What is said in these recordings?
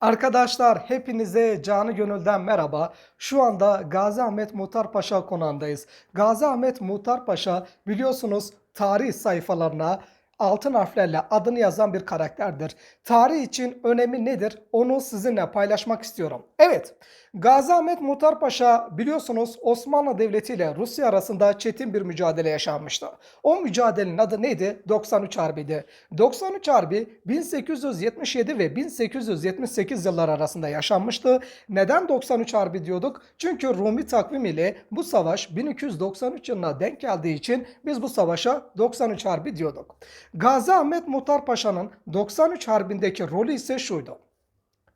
Arkadaşlar hepinize canı gönülden merhaba. Şu anda Gazi Ahmet Muhtar Paşa konağındayız. Gazi Ahmet Muhtar Paşa biliyorsunuz tarih sayfalarına altın harflerle adını yazan bir karakterdir. Tarih için önemi nedir? Onu sizinle paylaşmak istiyorum. Evet, Gazi Ahmet Muhtar Paşa biliyorsunuz Osmanlı Devleti ile Rusya arasında çetin bir mücadele yaşanmıştı. O mücadelenin adı neydi? 93 Harbi'ydi. 93 Harbi 1877 ve 1878 yıllar arasında yaşanmıştı. Neden 93 Harbi diyorduk? Çünkü Rumi takvim ile bu savaş 1293 yılına denk geldiği için biz bu savaşa 93 Harbi diyorduk. Gazi Ahmet Muhtar Paşa'nın 93 Harbi'ndeki rolü ise şuydu.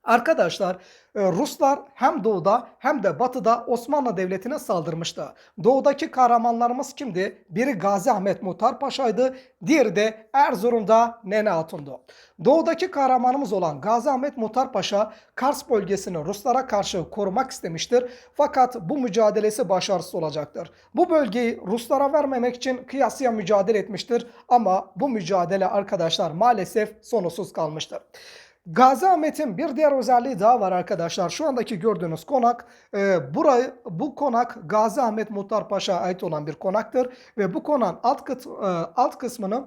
Arkadaşlar e, Ruslar hem doğuda hem de batıda Osmanlı Devleti'ne saldırmıştı. Doğudaki kahramanlarımız kimdi? Biri Gazi Ahmet Muhtar Paşa'ydı, diğeri de Erzurum'da Nene Hatun'du. Doğudaki kahramanımız olan Gazi Ahmet Muhtar Paşa Kars bölgesini Ruslara karşı korumak istemiştir. Fakat bu mücadelesi başarısız olacaktır. Bu bölgeyi Ruslara vermemek için kıyasıya mücadele etmiştir ama bu mücadele arkadaşlar maalesef sonuçsuz kalmıştır. Gazi Ahmet'in bir diğer özelliği daha var arkadaşlar. Şu andaki gördüğünüz konak e, burayı bu konak Gazi Ahmet Muhtar Paşa'ya ait olan bir konaktır ve bu konağın alt, kıt, e, alt kısmını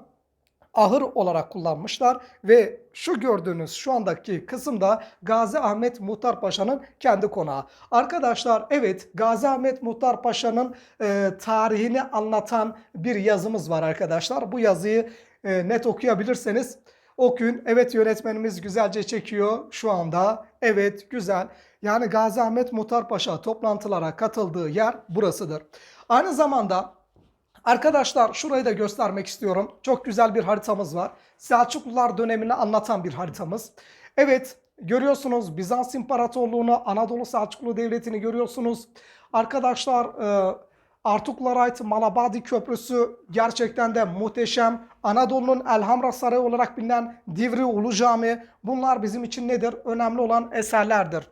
ahır olarak kullanmışlar ve şu gördüğünüz şu andaki kısımda Gazi Ahmet Muhtar Paşa'nın kendi konağı. Arkadaşlar evet Gazi Ahmet Muhtar Paşa'nın e, tarihini anlatan bir yazımız var arkadaşlar. Bu yazıyı e, net okuyabilirseniz okuyun. Evet yönetmenimiz güzelce çekiyor şu anda. Evet güzel. Yani Gazi Ahmet Muhtar Paşa toplantılara katıldığı yer burasıdır. Aynı zamanda Arkadaşlar şurayı da göstermek istiyorum. Çok güzel bir haritamız var. Selçuklular dönemini anlatan bir haritamız. Evet görüyorsunuz Bizans İmparatorluğunu, Anadolu Selçuklu Devleti'ni görüyorsunuz. Arkadaşlar e, Artuklara ait Malabadi Köprüsü gerçekten de muhteşem. Anadolu'nun Elhamra Sarayı olarak bilinen Divri Ulu Cami bunlar bizim için nedir? Önemli olan eserlerdir.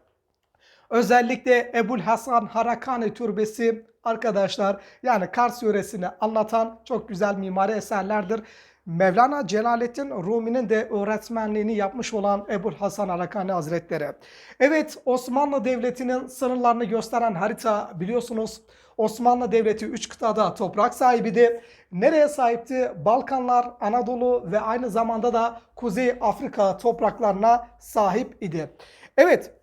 Özellikle Ebul Hasan Harakani Türbesi arkadaşlar yani Kars yöresini anlatan çok güzel mimari eserlerdir. Mevlana Celaleddin Rumi'nin de öğretmenliğini yapmış olan Ebul Hasan Harakani Hazretleri. Evet Osmanlı Devleti'nin sınırlarını gösteren harita biliyorsunuz Osmanlı Devleti 3 kıtada toprak sahibiydi. Nereye sahipti? Balkanlar, Anadolu ve aynı zamanda da Kuzey Afrika topraklarına sahip idi. Evet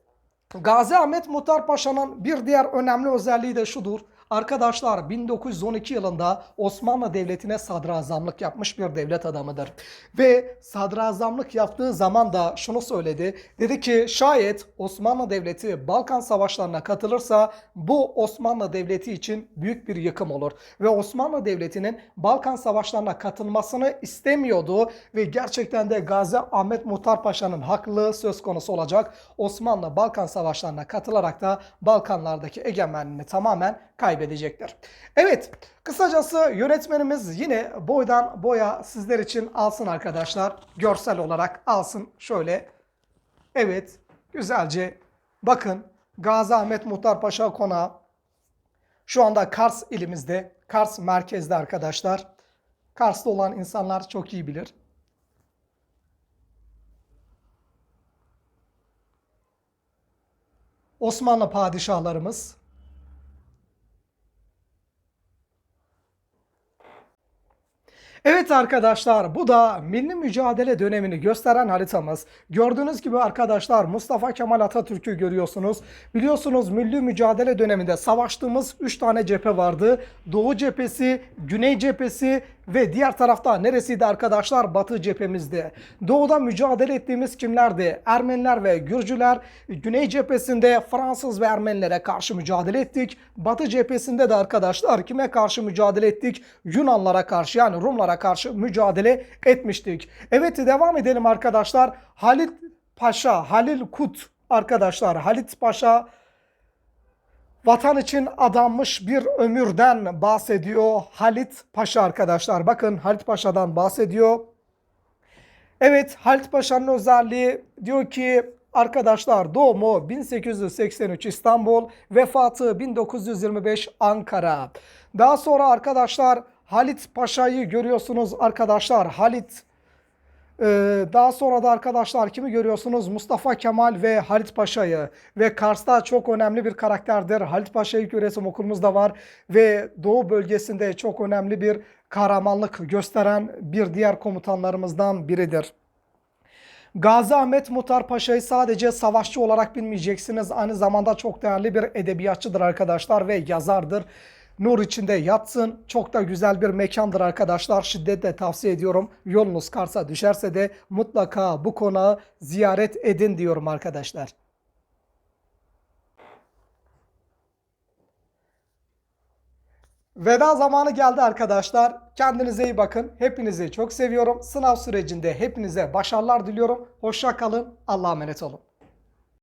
Gazi Ahmet Muhtar Paşa'nın bir diğer önemli özelliği de şudur. Arkadaşlar 1912 yılında Osmanlı Devleti'ne sadrazamlık yapmış bir devlet adamıdır. Ve sadrazamlık yaptığı zaman da şunu söyledi. Dedi ki şayet Osmanlı Devleti Balkan Savaşlarına katılırsa bu Osmanlı Devleti için büyük bir yıkım olur. Ve Osmanlı Devleti'nin Balkan Savaşlarına katılmasını istemiyordu. Ve gerçekten de Gazi Ahmet Muhtar Paşa'nın haklılığı söz konusu olacak. Osmanlı Balkan Savaşlarına katılarak da Balkanlardaki egemenliğini tamamen kaybedecektir. Evet kısacası yönetmenimiz yine boydan boya sizler için alsın arkadaşlar. Görsel olarak alsın şöyle. Evet güzelce bakın Gazi Ahmet Muhtar Paşa Konağı şu anda Kars ilimizde. Kars merkezde arkadaşlar. Kars'ta olan insanlar çok iyi bilir. Osmanlı padişahlarımız Evet arkadaşlar bu da milli mücadele dönemini gösteren haritamız. Gördüğünüz gibi arkadaşlar Mustafa Kemal Atatürk'ü görüyorsunuz. Biliyorsunuz milli mücadele döneminde savaştığımız 3 tane cephe vardı. Doğu cephesi, Güney cephesi ve diğer tarafta neresiydi arkadaşlar? Batı cephemizde. Doğuda mücadele ettiğimiz kimlerdi? Ermeniler ve Gürcüler. Güney cephesinde Fransız ve Ermenilere karşı mücadele ettik. Batı cephesinde de arkadaşlar kime karşı mücadele ettik? Yunanlara karşı yani Rumlara karşı mücadele etmiştik. Evet devam edelim arkadaşlar. Halit Paşa, Halil Kut arkadaşlar. Halit Paşa vatan için adanmış bir ömürden bahsediyor Halit Paşa arkadaşlar. Bakın Halit Paşa'dan bahsediyor. Evet Halit Paşa'nın özelliği diyor ki arkadaşlar doğumu 1883 İstanbul, vefatı 1925 Ankara. Daha sonra arkadaşlar Halit Paşa'yı görüyorsunuz arkadaşlar. Halit Ee, daha sonra da arkadaşlar kimi görüyorsunuz? Mustafa Kemal ve Halit Paşa'yı ve Kars'ta çok önemli bir karakterdir. Halit Paşa İlköğretim Okulumuzda var ve Doğu bölgesinde çok önemli bir kahramanlık gösteren bir diğer komutanlarımızdan biridir. Gazi Ahmet Muhtar Paşa'yı sadece savaşçı olarak bilmeyeceksiniz. Aynı zamanda çok değerli bir edebiyatçıdır arkadaşlar ve yazardır. Nur içinde yatsın. Çok da güzel bir mekandır arkadaşlar. Şiddetle tavsiye ediyorum. Yolunuz Kars'a düşerse de mutlaka bu konağı ziyaret edin diyorum arkadaşlar. Veda zamanı geldi arkadaşlar. Kendinize iyi bakın. Hepinizi çok seviyorum. Sınav sürecinde hepinize başarılar diliyorum. Hoşça kalın. Allah'a emanet olun.